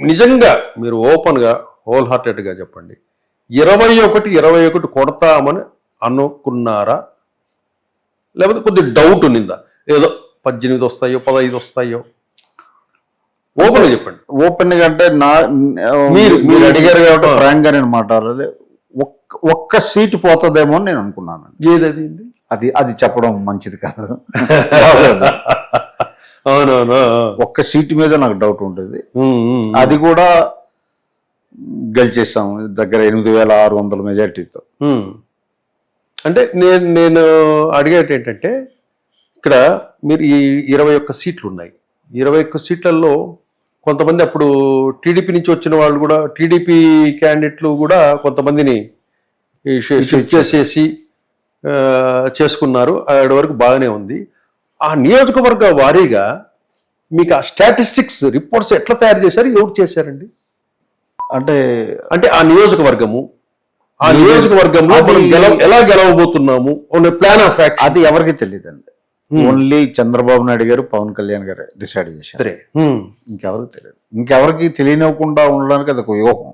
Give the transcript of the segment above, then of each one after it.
నిజంగా మీరు ఓపెన్గా హోల్ హార్టెడ్గా చెప్పండి. ఇరవై ఒకటి ఇరవై ఒకటి కొడతామని అనుకున్నారా? లేకపోతే కొద్ది డౌట్ ఉన్నిందా ఏదో పద్దెనిమిది వస్తాయో పదహైదు వస్తాయో? ఓపెన్గా చెప్పండి. ఓపెన్గా అంటే నా మీరు- మీరు అడిగారు కాబట్టి. ఫ్రాంక్గా నేను మాట్లాడాలి. ఒక్క ఒక్క సీట్ పోతుందేమో అని నేను అనుకున్నాను ఏదది అది అది చెప్పడం మంచిది కాదు. ఒక్క సీట్ మీద నాకు డౌట్ ఉంటుంది అది కూడా గెలిచేసాం దగ్గర ఎనిమిది వేల ఆరు వందల మెజార్టీతో. అంటే నేను నేను అడిగేది ఏంటంటే ఇక్కడ మీరు ఈ ఇరవై ఒక్క సీట్లు ఉన్నాయి. ఇరవై ఒక్క సీట్లలో కొంతమంది అప్పుడు టీడీపీ నుంచి వచ్చిన వాళ్ళు కూడా టీడీపీ క్యాండిడేట్లు కూడా కొంతమందిని షిఫ్ట్ చేసేసి చేసుకున్నారు. ఆడి వరకు బాగానే ఉంది. ఆ నియోజకవర్గ వారీగా మీకు ఆ స్టాటిస్టిక్స్ రిపోర్ట్స్ ఎట్లా తయారు చేశారు ఎవరు చేశారండి? అంటే అంటే ఆ నియోజకవర్గము ఆ నియోజకవర్గంలో అది- మనం గెలవ ఎలా గెలవబోతున్నాము ప్లాన్ ఆఫ్ యాక్ట్ అది ఎవరికి తెలియదండి. ఓన్లీ చంద్రబాబు నాయుడు గారు పవన్ కళ్యాణ్ గారు డిసైడ్ చేశారు. ఇంకెవరికి తెలియదు. ఇంకెవరికి తెలియనివ్వకుండా ఉండడానికి అది ఒక యోగం.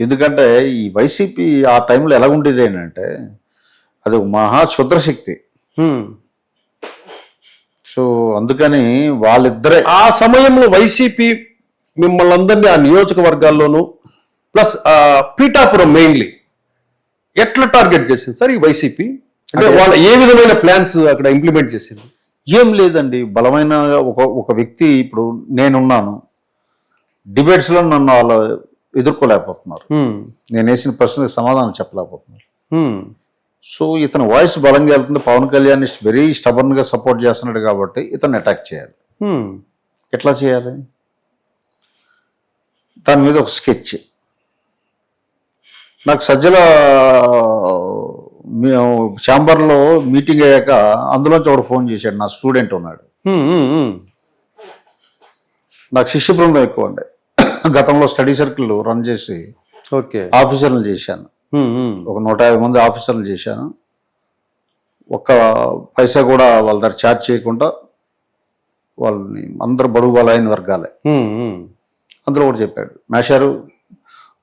ఎందుకంటే ఈ వైసీపీ ఆ టైంలో ఎలా ఉండేది ఏంటంటే అది మహా క్షుద్రశక్తి. సో అందుకని వాళ్ళిద్దరే ఆ సమయంలో వైసీపీ మిమ్మల్ని అందరినీ ఆ నియోజకవర్గాల్లోనూ ప్లస్ పీఠాపురం మెయిన్లీ ఎట్లా టార్గెట్ చేసింది సార్ ఈ వైసీపీ? అంటే వాళ్ళ ఏ విధమైన ప్లాన్స్ అక్కడ ఇంప్లిమెంట్ చేసింది? ఏం లేదండి. బలమైన ఒక ఒక వ్యక్తి ఇప్పుడు నేనున్నాను. డిబేట్స్లో నన్ను వాళ్ళు ఎదుర్కోలేకపోతున్నారు. నేను వేసిన ప్రశ్నకి సమాధానం చెప్పలేకపోతున్నారు. సో ఇతని వాయిస్ బలంగా వెళ్తుంది పవన్ కళ్యాణ్ వెరీ స్టబర్న్గా సపోర్ట్ చేస్తున్నాడు కాబట్టి ఇతను అటాక్ చేయాలి హ్మ్. ఎట్లా చేయాలి దాని మీద ఒక స్కెచ్ నాకు సజ్జల మేము ఛాంబర్లో మీటింగ్ అయ్యాక అందులోంచి ఒకడు ఫోన్ చేశాడు నా స్టూడెంట్ ఉన్నాడు. హ్మ్. హ్మ్. నాకు శిష్య బృందం ఎక్కువ ఉండే గతంలో స్టడీ సర్కిల్ రన్ చేసి ఓకే ఆఫీసర్లు చేశాను. ఒక నూట యాభై మంది ఆఫీసర్లు చేశాను. ఒక్క పైసా కూడా వాళ్ళ దగ్గర ఛార్జ్ చేయకుండా వాళ్ళని అందరు బడుగు బలైన వర్గాలే. అందులో కూడా చెప్పాడు. మేషారు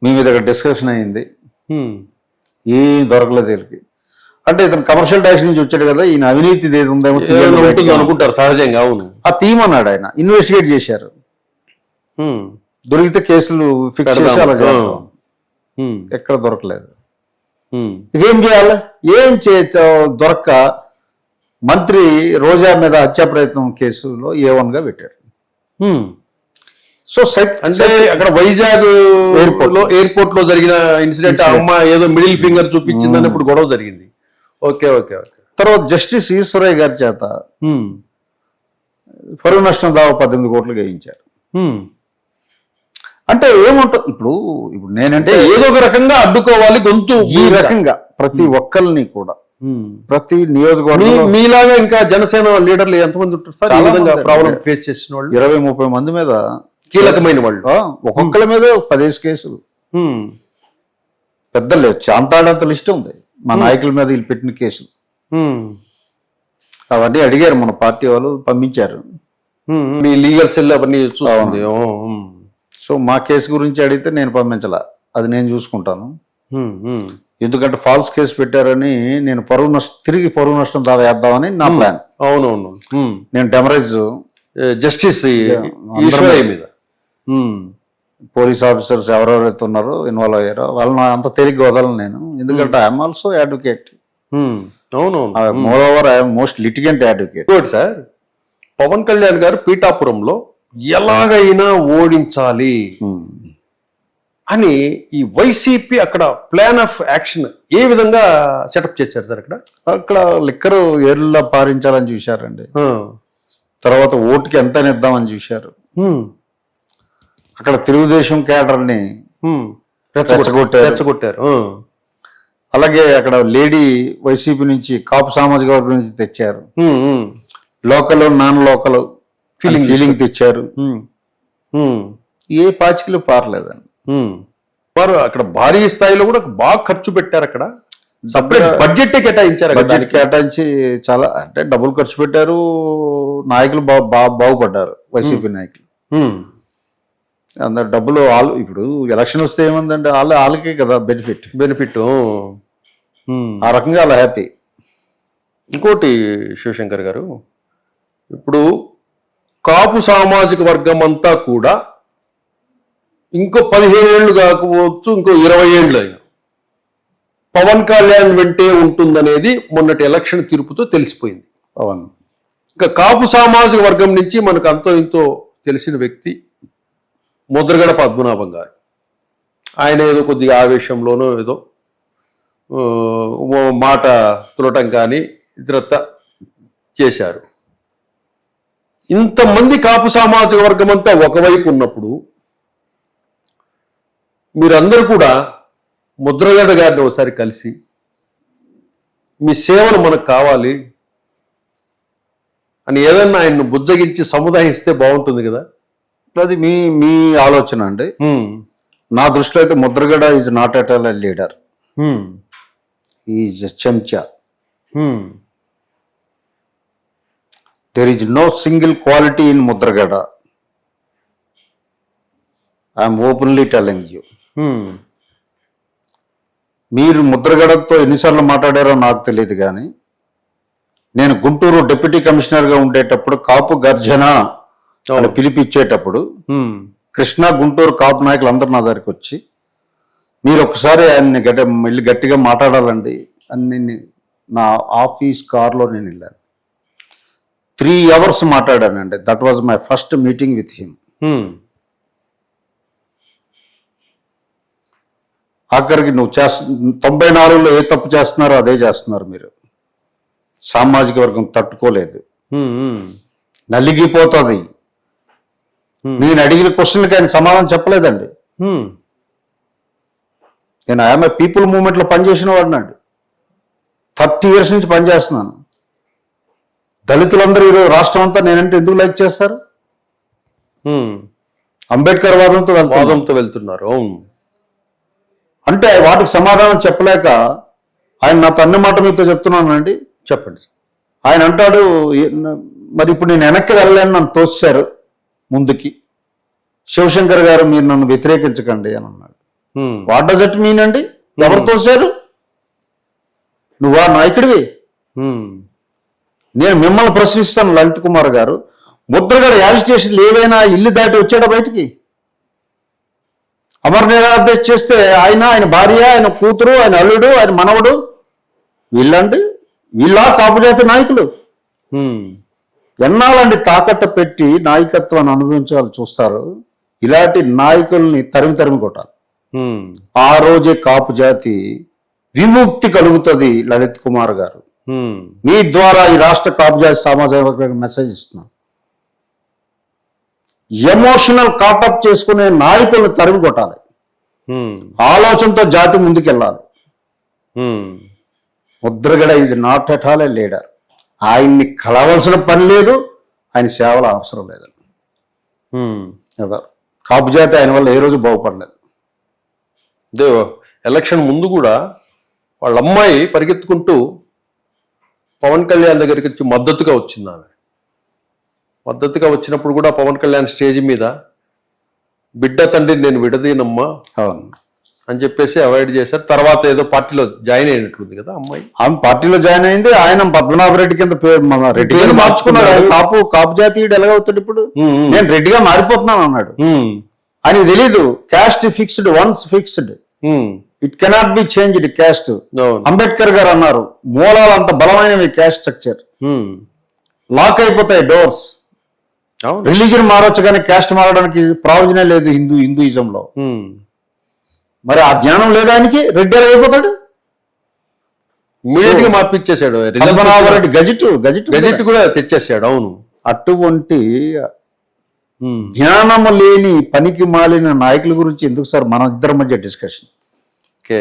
మీ మీద డిస్కషన్ అయింది. ఏం దొరకలేదు వీళ్ళకి. అంటే ఇతను కమర్షియల్ ట్యాక్స్ నుంచి వచ్చాడు కదా ఈయన అవినీతి ఏది ఉందేమో. అనుకుంటారు సహజంగా అవును. ఆ థీమ్ అన్నాడు ఆయన. ఇన్వెస్టిగేట్ చేశారు. దొరికితే కేసులు ఫిక్స్ చేసి అలా. ఎక్కడ దొరకలేదు. ఏం చేయాలి ఏం చే దొరక్క మంత్రి రోజా మీద హత్యా ప్రయత్నం కేసులో ఏ వన్గా పెట్టాడు హ్మ్. సో సెట్ అంటే అక్కడ వైజాగ్ Airport. లో ఎయిర్పోర్ట్లో జరిగిన ఇన్సిడెంట్ అమ్మ ఏదో మిడిల్ ఫింగర్ చూపించిందని ఇప్పుడు గొడవ జరిగింది ఓకే ఓకే ఓకే తర్వాత జస్టిస్ ఈశ్వరయ్య గారి చేత. పరువు నష్టం దావా పద్దెనిమిది కోట్లు వేయించారు హ్మ్. అంటే ఏముంటుంది ఇప్పుడు ఇప్పుడు నేనంటే ఏదో ఒక రకంగా అడ్డుకోవాలి గొంతు ఈ రకంగా ప్రతి ఒక్కరిని కూడా. ప్రతి మీ నియోజకవర్గంలో మీలాగా ఇంకా జనసేన లీడర్లు ఎంతమంది ఉంటారు సార్? ఈ విధంగా ప్రాబ్లం. ఫేస్ చేసిన వాళ్ళు? ఇరవై ముప్పై మంది మీద కీలకమైన వాళ్ళు. ఒక్కొక్కరి మీద పదేసి కేసులు. పెద్ద లేదు చాంతాడంత లిస్ట్ ఉంది. మా నాయకుల మీద వీళ్ళు పెట్టిన కేసులు. అవన్నీ అడిగారు మన పార్టీ వాళ్ళు పంపించారు. మీ లీగల్ సెల్ అవన్నీ చూస్తుంది. సో మా కేసు గురించి అడిగితే నేను పంపించాల. అది నేను చూసుకుంటాను. ఎందుకంటే ఫాల్స్ కేసు పెట్టారని నేను పరువు నష్టం తిరిగి పరువు నష్టం దావా వేద్దామని నా ప్లాన్. అవునవును. నేను డెమరేజ్ జస్టిస్ మీద. పోలీస్ ఆఫీసర్స్ ఎవరెవరైతే ఉన్నారో ఇన్వాల్వ్ అయ్యారో వాళ్ళని అంత తేలిగ్గా వదలను నేను. ఎందుకంటే ఐఎమ్ ఆల్సో అడ్వకేట్. అవునవును. Moreover I'm most litigant advocate. Sir. Pawan Kalyan గారు పీఠాపురంలో ఎలాగైనా ఓడించాలి అని ఈ వైసీపీ అక్కడ ప్లాన్ ఆఫ్ యాక్షన్ ఏ విధంగా సెటప్ చేశారు సార్ అక్కడ అక్కడ లిక్కరు ఏర్లా పారించాలని చూశారండి. తర్వాత ఓటుకి ఎంత ఇద్దామని చూశారు. అక్కడ తెలుగుదేశం క్యాడర్ని. రెచ్చగొట్టారు. రెచ్చగొట్టారు. అలాగే అక్కడ లేడీ వైసీపీ నుంచి కాపు సామాజిక వర్గం నుంచి తెచ్చారు. Local non local feeling feeling తెచ్చారు. హ్మ్. హ్మ్. ఏ పాచికలు పారలేదండి. హ్మ్. వారు అక్కడ భారీ స్థాయిలో కూడా బాగా ఖర్చు పెట్టారు అక్కడ. సపరేట్ బడ్జెట్ కేటాయించారు బడ్జెట్. కేటాయించి చాలా అంటే డబ్బులు ఖర్చు పెట్టారు. నాయకులు బాగుపడ్డారు వైసీపీ నాయకులు. అందరు డబ్బులు వాళ్ళు ఇప్పుడు ఎలక్షన్ వస్తే ఏముందంటే వాళ్ళ వాళ్ళకే కదా బెనిఫిట్. బెనిఫిట్ ఆ రకంగా అలా హ్యాపీ. ఇంకోటి శివశంకర్ గారు ఇప్పుడు కాపు సామాజిక వర్గం అంతా కూడా ఇంకో పదిహేను ఏళ్ళు కాకపోవచ్చు ఇంకో ఇరవై ఏళ్ళు అయినా పవన్ కళ్యాణ్ వెంటే ఉంటుందనేది మొన్నటి ఎలక్షన్ తీర్పుతో తెలిసిపోయింది. అవును ఇంకా కాపు సామాజిక వర్గం నుంచి మనకు అంతో ఇంతో తెలిసిన వ్యక్తి ముద్రగడ పద్మనాభం గారు. ఆయన ఏదో కొద్దిగా ఆవేశంలోనో ఏదో మాట తులటం కానీ ఇతరత్త చేశారు. ఇంతమంది కాపు సామాజిక వర్గం అంతా ఒకవైపు ఉన్నప్పుడు మీరందరూ కూడా ముద్రగడ గారిని ఒకసారి కలిసి మీ సేవలు మనకు కావాలి అని ఏదన్నా ఆయన్ను బుజ్జగించి సముదాయిస్తే బాగుంటుంది కదా? అది మీ మీ ఆలోచన అండి. నా దృష్టిలో అయితే Mudragada is not at all leader. Is చెంచా. There is no single quality in Mudragada I'm openly telling you మీరు ముద్రగడతో ఎన్నిసార్లు మాట్లాడారో నాకు తెలియదు కానీ నేను గుంటూరు డిప్యూటీ కమిషనర్గా ఉండేటప్పుడు కాపు గర్జన అని పిలిపిచ్చేటప్పుడు కృష్ణా గుంటూరు కాపు నాయకులు అందరు నా దగ్గరికి వచ్చి మీరు ఒకసారి ఆయన్ని గట్టి వెళ్ళి గట్టిగా మాట్లాడాలండి అని నేను నా ఆఫీస్ కార్లో నేను వెళ్ళాను. Three hours మాట్లాడానండి that was my first meeting with him ఆఖరికి నువ్వు చేస్త తొంభై నాలుగులో ఏ తప్పు చేస్తున్నారో అదే చేస్తున్నారు మీరు. సామాజిక వర్గం తట్టుకోలేదు. నలిగిపోతుంది. నేను అడిగిన క్వశ్చన్కి ఆయన సమాధానం చెప్పలేదండి. నేను ఆమె పీపుల్ మూవ్మెంట్లో పనిచేసిన వాడినండి. థర్టీ ఇయర్స్ నుంచి పనిచేస్తున్నాను. దళితులందరూ ఈరోజు రాష్ట్రం అంతా నేనంటే ఎందుకు లైక్ చేస్తారు? అంబేద్కర్ వాదంతో వాదంతో వెళ్తున్నారు. అంటే వాటికి సమాధానం చెప్పలేక ఆయన నా తన్ని మాట మీతో చెప్తున్నానండి. చెప్పండి. ఆయన అంటాడు "ఏ- న- మరి ఇప్పుడు నేను వెనక్కి వెళ్ళలేను నన్ను తోసారు ముందుకి. శివశంకర్ గారు మీరు నన్ను వ్యతిరేకించకండి అని అన్నాడు. వాట్ డస్ ఇట్ మీన్ అండి? ఎవరు తోసారు నువ్వా నాయకుడివి. నేను మిమ్మల్ని ప్రశ్నిస్తాను లలిత్ కుమార్ గారు ముద్రగడ యాజిటేషన్లు ఏవైనా ఇల్లు దాటి వచ్చాడా బయటికి అమర్ నిరాదేశ్ చేస్తే ఆయన ఆయన భార్య ఆయన కూతురు ఆయన అల్లుడు ఆయన మనవడు వీళ్ళండి వీళ్ళ కాపుజాతి నాయకులు. ఎన్నాళ్ళండి తాకట్టు పెట్టి నాయకత్వాన్ని అనుభవించాలి చూస్తారు ఇలాంటి నాయకుల్ని తరిమి తరిమి కొట్టాలి. ఆ రోజే కాపు జాతి విముక్తి కలుగుతుంది లలిత్ కుమార్ గారు. మీ ద్వారా ఈ రాష్ట్ర కాపు జాతి సామాజిక మెసేజ్ ఇస్తున్నాం. ఎమోషనల్ కాటప్ చేసుకునే నాయకుల్ని తరిమి కొట్టాలి. ఆలోచనతో జాతి ముందుకెళ్ళాలి. ముద్రగడ ఇది not at all a leader ఆయన్ని కలవలసిన పని లేదు ఆయన సేవల అవసరం లేదు. కాపు జాతి ఆయన వల్ల ఏ రోజు బాగుపడలేదు. అదే ఎలక్షన్ ముందు కూడా వాళ్ళ అమ్మాయి పరిగెత్తుకుంటూ పవన్ కళ్యాణ్ దగ్గరికి వచ్చి మద్దతుగా వచ్చింది ఆమె. మద్దతుగా వచ్చినప్పుడు కూడా పవన్ కళ్యాణ్ స్టేజ్ మీద బిడ్డ తండ్రిని నేను విడదీనమ్మా అవును. అని చెప్పేసి అవాయిడ్ చేశారు. తర్వాత ఏదో పార్టీలో జాయిన్ అయినట్లుంది కదా అమ్మాయి. ఆమె పార్టీలో జాయిన్ అయింది. ఆయన పద్మనాభ రెడ్డి కింద పేరు రెడ్డి పేరు మార్చుకున్నాడు. కాపు కాపు జాతీయుడు ఎలాగవుతాడు ఇప్పుడు. నేను రెడ్డిగా మారిపోతున్నాను అన్నాడు. ఆయనకు తెలీదు. Caste fixed once fixed. It cannot be changed caste అవును అంబేద్కర్ గారు అన్నారు మూలాలు అంత బలమైనవి క్యాస్ట్ స్ట్రక్చర్ లాక్ అయిపోతాయి డోర్స్ రిలీజన్ మారొచ్చు కానీ క్యాస్ట్ మారడానికి ప్రావిజనే లేదు హిందూ హిందూయిజంలో. ఉమ్. మరి ఆ జ్ఞానం లేదా ఆయనకి? రెడ్డి ఎలా అయిపోతాడు? ఇమీడియట్గా మార్పిచ్చేసాడు పద్మనాభరెడ్డి గజెట్ గజెట్ గెజెట్ కూడా తెచ్చేసాడు అవును. అటువంటి ఉమ్, జ్ఞానము లేని పనికి మాలిన నాయకుల గురించి ఎందుకు సార్ మన ఇద్దరి మధ్య డిస్కషన్ ఓకే